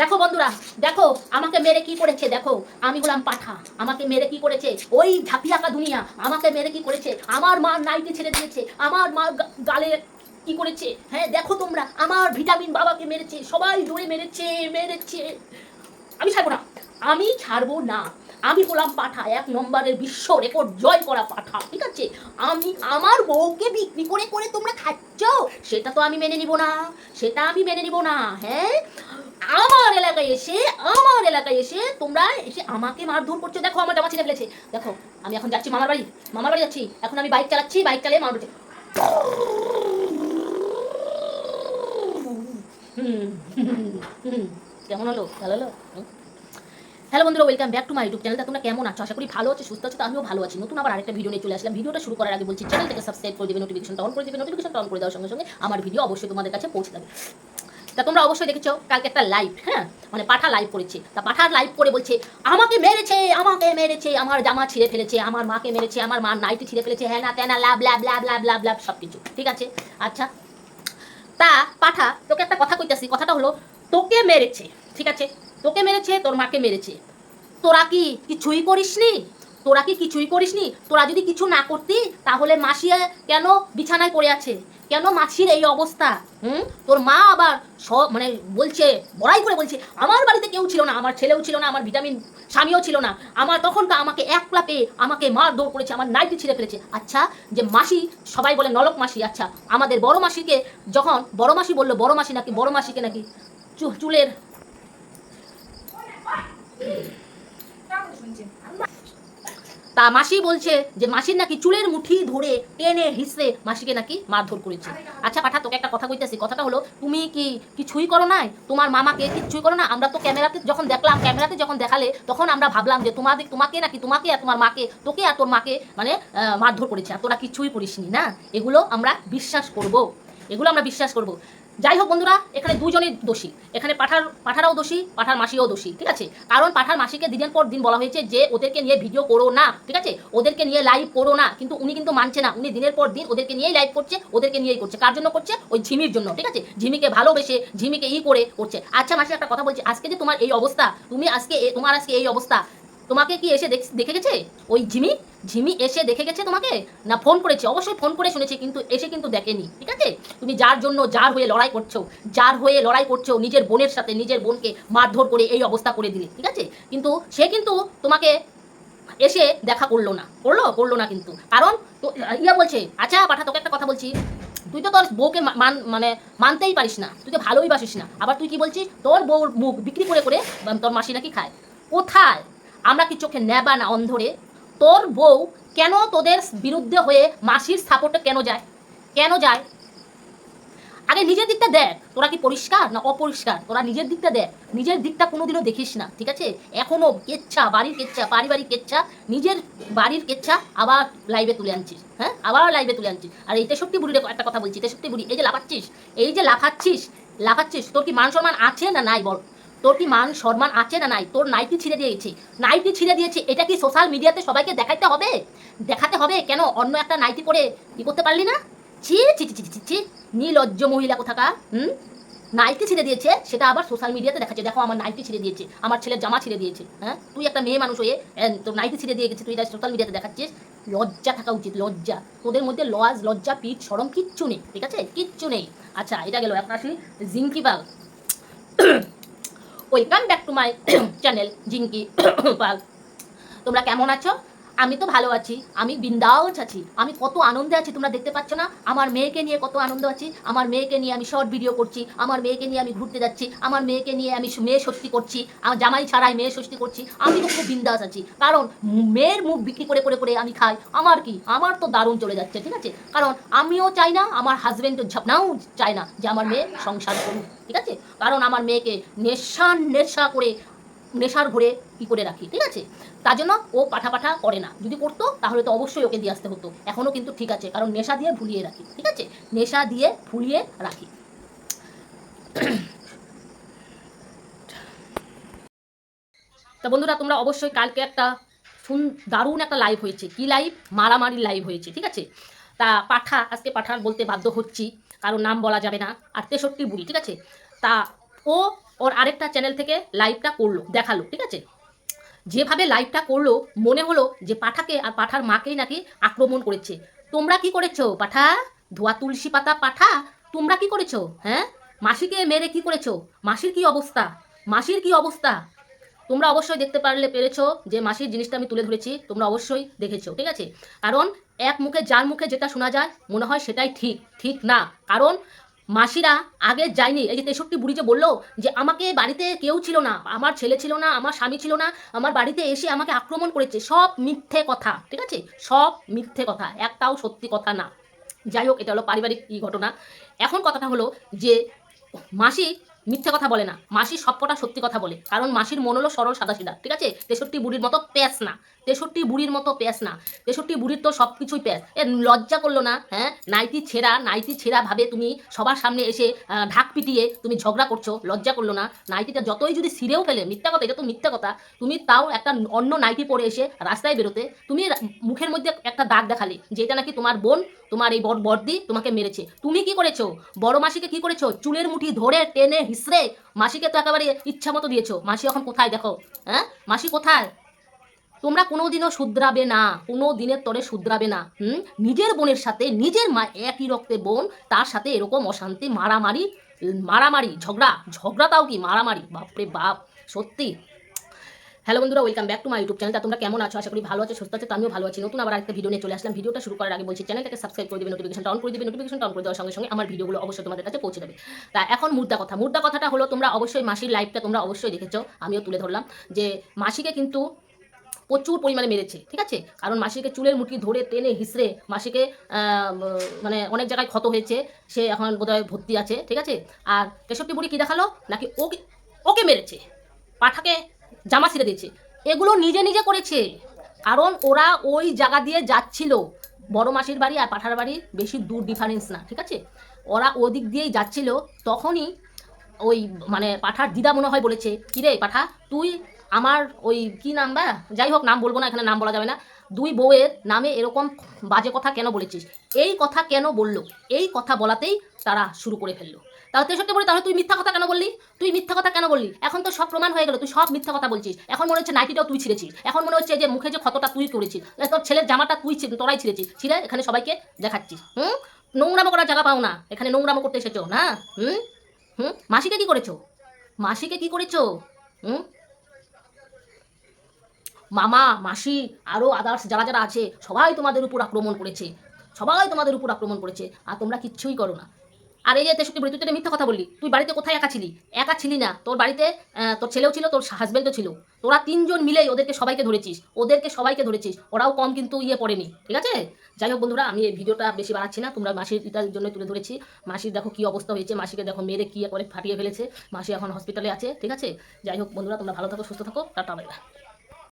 দেখো বন্ধুরা, দেখো আমাকে মেরে কি করেছে, দেখো। আমি হলাম পাঠা, আমাকে মেরে কি করেছে? ওই ঝাঁপিয়াকা দুনিয়া আমাকে মেরে কি করেছে? আমার মা নাইটি ছেড়ে দিয়েছে, আমার মা গালে কি করেছে? হ্যাঁ দেখো তোমরা, আমার ভিটামিন বাবাকে মেরেছে, সবাই জোরে মেরেছে মেরেছে। আমি ছাড়বো না, আমি ছাড়বো না। আমি হলাম পাঠা, এক নম্বরের বিশ্ব রেকর্ড জয় করা পাঠা, ঠিক আছে? আমি, আমার বউকে বিক্রি করে করে তোমরা খাচ্ছ, সেটা তো আমি মেনে নিব না, সেটা আমি মেনে নিব না হ্যাঁ? আমার এলাকায় এসে, আমার এলাকায় এসে তোমরা এসে আমাকে মারধর করছ। দেখো, আমার জামা ছিঁড়ে ফেলেছে। দেখো, আমি এখন যাচ্ছি মামার বাড়ি। মামার বাড়ি যাচ্ছি। এখন আমি বাইক চালাচ্ছি, বাইক চালিয়ে হুম। কেমন হলো? ভালো হলো? হ্যালো বন্ধুরা welcome back to my YouTube চ্যানেলটা তোমরা কেমন আছো? আশা করি ভালো আছো, সুস্থ আছো আমিও ভালো আছি। নতুন আবার আরেকটা ভিডিও নিয়ে চলে আসলাম। ভিডিওটা শুরু করার আগে বলছি চ্যানেলটাকে সাবস্ক্রাইব করে দেবে নোটিফিকেশনটা অন করে দেবে। নোটিফিকেশনটা অন করে দেওয়ার সঙ্গে সঙ্গে আমার ভিডিও অবশ্যই তোমাদের কাছে পৌঁছে যাবে। তা তোমরা অবশ্যই দেখেছ, কালকে একটা লাইভ হ্যাঁ? মানে পাঠা লাইভ করেছে। তা পাঠা লাইভ করে বলছে, আমাকে মেরেছে আমাকে মেরেছে, আমার জামা ছিঁড়ে ফেলেছে, আমার মাকে মেরেছে, আমার মা নাইটি ছিঁড়ে ফেলেছে হ্যাঁ না তেনা লাভ লাভ লাভ লাভ লাভ লাভ সব কিছু ঠিক আছে? আচ্ছা। তা পাঠা, তোকে একটা কথা কইতাছি, কথাটা হলো, তোকে মেরেছে, ঠিক আছে? তোকে মেরেছে, তোর মাকে মেরেছে। তোরা কি কিছুই করিসনি? তোরা কি কিছুই করিসনি? তোরা যদি কিছু না করতি, তাহলে মাসি কেন বিছানায় পড়ে আছে? কেন মাসির এই অবস্থা? হুম? তোর মা আবার সব মানে বলছে, বড়াই করে বলছে, আমার বাড়িতে কেউ ছিল না, আমার ছেলেও ছিল না, আমার ভিটামিন স্বামীও ছিল না। আমার তখনকার আমাকে একলা পেয়ে আমাকে মার দৌড় করেছে, আমার নাইটি ছিঁড়ে ফেলেছে। আচ্ছা যে মাসি, সবাই বলে নলক মাসি আচ্ছা আমাদের বড় মাসিকে যখন, বড় মাসি বলল, বড় মাসি নাকি, বড় মাসিকে নাকি চুলের তা মাসি বলছে যে মাসির নাকি চুলের মুঠি ধরে টেনে হিসড়ে মাসিকে নাকি মারধর করেছে। আচ্ছা পাঠা, তোকে একটা কথা কইতেছি। কথাটা হলো, তুমি কি কিছুই করো নাই? তোমার মামাকে কিছুই করো না? আমরা তো ক্যামেরাতে যখন দেখলাম, ক্যামেরাতে যখন দেখালে, তখন আমরা ভাবলাম যে তোমাদের, তোমাকে নাকি, তোমাকে আর তোমার মাকে, তোকে আর তোর মাকে মানে মারধর করেছে। আর তোরা কিছুই করিসনি, না? এগুলো আমরা বিশ্বাস করব। এগুলো আমরা বিশ্বাস করব। যাই হোক বন্ধুরা, এখানে দুজনই দোষী। এখানে পাঠার, পাঠারাও দোষী, পাঠার মাসিও দোষী, ঠিক আছে? কারণ পাঠার মাসিকে দিনের পর দিন বলা হয়েছে যে, ওদেরকে নিয়ে ভিডিও করো না, ঠিক আছে? ওদেরকে নিয়ে লাইভ করো না, কিন্তু উনি কিন্তু মানছে না। উনি দিনের পর দিন ওদেরকে নিয়েই লাইভ করছে, ওদেরকে নিয়েই করছে। কার জন্য করছে? ওই ঝিমির জন্য, ঠিক আছে? ঝিমিকে ভালোবেসে, ঝিমিকে ই করে করছে। আচ্ছা মাসি, একটা কথা বলছি। আজকে যে তোমার এই অবস্থা, তুমি আজকে তোমার আজকে এই অবস্থা তোমাকে কি এসে দেখ- গেছে? ওই ঝিমি ঝিমি এসে দেখে গেছে তোমাকে? না, ফোন করেছে। অবশ্যই ফোন করে শুনেছি, কিন্তু এসে কিন্তু দেখেনি, ঠিক আছে? তুমি যার জন্য যার হয়ে লড়াই করছ, যার হয়ে লড়াই করছ, নিজের বোনের সাথে, নিজের বোনকে মারধর করে এই অবস্থা করে দিলে, ঠিক আছে? কিন্তু সে কিন্তু তোমাকে এসে দেখা করল না, করল? করল না কিন্তু। কারণ তো ইয়া বলছে আচ্ছা পাঠা, তোকে একটা কথা বলছি। তুই তো তোর বউকে মান মানে মানতেই পারিস না, তুই তো ভালোই বাসিস না। আবার তুই কি বলছিস? তোর বউর মুখ বিক্রি করে করে তোর মাসি নাকি খায়। কোথায়? আমরা কি চোখে নেবা না অন্ধরে? তোর বউ কেন তোদের বিরুদ্ধে হয়ে মাসির সাপোর্টে কেন যায়? কেন যায়? আগে নিজের দিকটা দেখ, তোরা কি পরিষ্কার না অপরিষ্কার? তোরা নিজের দিকটা দেখ, নিজের দিকটা কোনোদিনও দেখিস না, ঠিক আছে? এখনও কেচ্ছা, বাড়ির কেচ্ছা, পারিবারিক কেচ্ছা, নিজের বাড়ির কেচ্ছা আবার লাইভে তুলে আনছিস হ্যাঁ? আবার লাইভে তুলে আনছিস। আর এই তেষট্টি বুড়ির একটা কথা বলছি, তেষট্টি বুড়ি, এই যে লাফাচ্ছিস, এই যে লাফাচ্ছিস লাফাচ্ছিস, তোর কি মান সম্মান আছে না নাই বল? তোর কি মান সম্মান আছে না নাই? তোর নাইটি ছিঁড়ে দিয়েছে। নাইটি ছিঁড়ে দিয়েছে, এটা কি সোশ্যাল মিডিয়াতে সবাইকে দেখাতে হবে? দেখাতে হবে কেন? অন্য একটা নাইটি পরে কি করতে পারলি না? ছি ছি ছি ছি ছি নির্লজ্জ মহিলা কোথাকা হুম? নাইটি ছিঁড়ে দিয়েছে, সেটা আবার সোশ্যাল মিডিয়াতে দেখাচ্ছে। দেখো, আমার নাইটি ছিঁড়ে দিয়েছে, আমার ছেলের জামা ছিঁড়ে দিয়েছে হ্যাঁ? তুই একটা মেয়ে মানুষ হয়ে তোর নাইটি ছিঁড়ে দিয়ে গেছে তুই এটা সোশ্যাল মিডিয়াতে দেখাচ্ছিস? লজ্জা থাকা উচিত, লজ্জা। তোদের মধ্যে লজ লজ্জা, পিঠ, সরম কিচ্ছু নেই, ঠিক আছে? কিচ্ছু নেই। আচ্ছা এটা গেল, এখন আসি Jinki Pal. Welcome back to my channel Jinki Pal তোমরা কেমন আছো? আমি তো ভালো আছি, আমি বিন্দাস আছি, আমি কত আনন্দে আছি, তোমরা দেখতে পাচ্ছ না? আমার মেয়েকে নিয়ে কত আনন্দ আছি, আমার মেয়েকে নিয়ে আমি শর্ট ভিডিও করছি, আমার মেয়েকে নিয়ে আমি ঘুরতে যাচ্ছি, আমার মেয়েকে নিয়ে আমি মেয়ে ষষ্ঠী করছি, আমার জামাই ছাড়াই মেয়ে ষষ্ঠী করছি, আমি তো খুব বিন্দাস আছি। কারণ মেয়ের মুখ বিক্রি করে করে করে আমি খাই, আমার কি? আমার তো দারুণ চলে যাচ্ছে, ঠিক আছে? কারণ আমিও চাই না, আমার হাজবেন্ড ঝাপনাও চায় না যে আমার মেয়ে সংসার করুক, ঠিক আছে? কারণ আমার মেয়েকে নেশা নেশা করে নেশার ঘরে কি করে রাখি, ঠিক আছে? তার জন্য ও পাঠা পাঠা করে না। যদি করতো, তাহলে তো অবশ্যই ওকে দিয়ে আসতে হতো। এখনও কিন্তু ঠিক আছে, কারণ নেশা দিয়ে ভুলিয়ে রাখি, ঠিক আছে? নেশা দিয়ে ভুলিয়ে রাখি। তা বন্ধুরা, তোমরা অবশ্যই কালকে একটা শুন দারুণ একটা লাইভ হয়েছে। কি লাইভ মারামারি লাইভ হয়েছে, ঠিক আছে? তা পাঠা, আজকে পাঠা বলতে বাধ্য হচ্ছি, কারণ নাম বলা যাবে না। আর তেষট্টি বুড়ি, ঠিক আছে? তা ও ওর আরেকটা চ্যানেল থেকে লাইভটা করল, দেখাল, ঠিক আছে? যেভাবে লাইভটা করল, মনে হলো যে পাঠাকে আর পাঠার মাকেই নাকি আক্রমণ করেছে। তোমরা কি করেছ, পাঠা? ধোয়া তুলসী পাতা পাঠা? তোমরা কি করেছ হ্যাঁ? মাসিকে মেরে কি করেছ? মাসির কি অবস্থা? মাসির কি অবস্থা? তোমরা অবশ্যই দেখতে পারলে পেরেছ যে মাসির জিনিসটা আমি তুলে ধরেছি, তোমরা অবশ্যই দেখেছ, ঠিক আছে? কারণ এক মুখে, যার মুখে যেটা শোনা যায়, মনে হয় সেটাই ঠিক ঠিক না। কারণ মাসিরা আগে যায়নি। এই যে তেষট্টি বুড়ি যে বলল যে, আমাকে বাড়িতে কেউ ছিল না, আমার ছেলে ছিল না, আমার স্বামী ছিল না, আমার বাড়িতে এসে আমাকে আক্রমণ করেছে। সব মিথ্যে কথা, ঠিক আছে? সব মিথ্যে কথা, একটাও সত্যি কথা না। যাই হোক, এটা হলো পারিবারিক ই ঘটনা। এখন কথাটা হলো যে, মাসি মিথ্যে কথা বলে না। মাসি সবকটা সত্যি কথা বলে। কারণ মাসির মন হলো সরল সাদাসিধা, ঠিক আছে? তেষট্টি বুড়ির মতো প্যাস না। তেষট্টি বুড়ির মতো প্যাস না। তেষট্টি বুড়ির তো সব কিছুই প্যাস এ, লজ্জা করল না হ্যাঁ? নাইটি ছেঁড়া নাইটি ছেঁড়া ভাবে তুমি সবার সামনে এসে ঢাক পিটিয়ে তুমি ঝগড়া করছ, লজ্জা করল না। নাইটিটা যতই যদি সিরেও ফেলে, মিথ্যা কথা, এটা তো মিথ্যা কথা, তুমি তাও একটা অন্য নাইটি পরে এসে রাস্তায় বেরোতে, তুমি মুখের মধ্যে একটা দাগ দেখালে যে এটা নাকি তোমার বোন, তোমার এই বড় বর্দি তোমাকে মেরেছে। তুমি কি করেছ? বড় মাসিকে কি করেছ? চুলের মুঠি ধরে টেনে হিসড়ে মাসিকে তো একেবারে ইচ্ছা মতো দিয়েছ। মাসি এখন কোথায় দেখো হ্যাঁ? মাসি কোথায়? তোমরা কোনোদিনও শুধরাবে না কোনো দিনের তরে শুধরাবে না। হুম? নিজের বোনের সাথে, নিজের মা একই রক্তে বোন, তার সাথে এরকম অশান্তি, মারামারি মারামারি, ঝগড়া ঝগড়া তাও কি মারামারি? বাপরে বাপ, সত্যি। হ্যালো বন্ধুরা welcome back to my YouTube channel তোমরা কেমন আছো? আশা করি ভালো আছো, সুস্থ আছো আমিও ভালো আছি। নতুন আবার একটা ভিডিও নিয়ে চলে আসলাম। ভিডিওটা শুরু করার আগে বলছি চ্যানেলটাকে সাবস্ক্রাইব করে দিবে নোটিফিকেশন অন করে দিবে নোটিফিকেশন অন করে দেওয়ার সঙ্গে সঙ্গে আমার ভিডিওগুলো অবশ্যই তোমাদের কাছে পৌঁছে দেবে। তা এখন মুদ্রা কথা। মুদ্রা কথাটা হলো, তোমরা অবশ্যই মাসির লাইফটা তোমরা অবশ্যই দেখেছ, আমিও তুলে ধরলাম যে মাসিকে কিন্তু প্রচুর পরিমাণে মেরেছে, ঠিক আছে? কারণ মাসিকে চুলের মুঠি ধরে টেনে হিসড়ে মাসিকে মানে অনেক জায়গায় ক্ষত হয়েছে, সে এখন বোধহয় ভর্তি আছে, ঠিক আছে? আর তেষট্টি বুড়ি কী দেখাল? নাকি ওকে ওকে মেরেছে, পাঠাকে জামা ছিঁড়ে দিয়েছে। এগুলো নিজে নিজে করেছে, কারণ ওরা ওই জায়গা দিয়ে যাচ্ছিল। বড় মাসির বাড়ি আর পাঠার বাড়ি বেশি দূর ডিফারেন্স না, ঠিক আছে? ওরা ওদিক দিয়েই যাচ্ছিল, তখনই ওই মানে পাঠার দিদা মনে হয় বলেছে, কিরে পাঠা, তুই আমার ওই কি নাম বা? যাই হোক, নাম বলব না, এখানে নাম বলা যাবে না। দুই বউয়ের নামে এরকম বাজে কথা কেন বলেছিস? এই কথা কেন বলল? এই কথা বলাতেই তারা শুরু করে ফেলল। তাহলে তেষট্টি বলি, তাহলে তুই মিথ্যা কথা কেন বললি? তুই মিথ্যা কথা কেন বললি? এখন তো সব প্রমাণ হয়ে গেল, তুই সব মিথ্যা কথা বলছিস। এখন মনে হচ্ছে নাইটিটাও তুই ছিঁড়েছিস। এখন মনে হচ্ছে যে মুখে যে ক্ষতটা তুই করেছিস তোর ছেলের জামাটা তুই তোরাই ছিঁড়েছিস। ছিঁড়ে এখানে সবাইকে দেখাচ্ছিস, হুম? নোংরামো করার জায়গা পাও না। এখানে নোংরামো করতে এসেছ, না? হুম? হুম? মাসিকে কি করেছ? মাসিকে কি করেছ? হুম? মামা, মাসি আরও আদার্স যারা যারা আছে, সবাই তোমাদের উপর আক্রমণ করেছে। সবাই তোমাদের উপর আক্রমণ করেছে, আর তোমরা কিচ্ছুই করো না। আর এই যে তেষট্টি তুই তো মিথ্যা কথা বললি। তুই বাড়িতে কোথায় একা ছিলি? একা ছিলি না। তোর বাড়িতে তোর ছেলেও ছিল, তোর হাজব্যান্ডও ছিল। তোরা তিনজন মিলেই ওদেরকে সবাইকে ধরেছিস। ওদেরকে সবাইকে ধরেছিস। ওরাও কম কিন্তু ইয়ে পড়েনি, ঠিক আছে? যাই হোক বন্ধুরা, আমি এই ভিডিওটা বেশি বাড়াচ্ছি না। তোমরা মাসির এটার জন্য তুলে ধরেছি। মাসির দেখো কি অবস্থা হয়েছে। মাসিকে দেখো মেরে কি করে ফাটিয়ে ফেলেছে। মাসি এখন হসপিটালে আছে, ঠিক আছে? যাই হোক বন্ধুরা, তোমরা ভালো থাকো, সুস্থ থাকো। Tata bye bye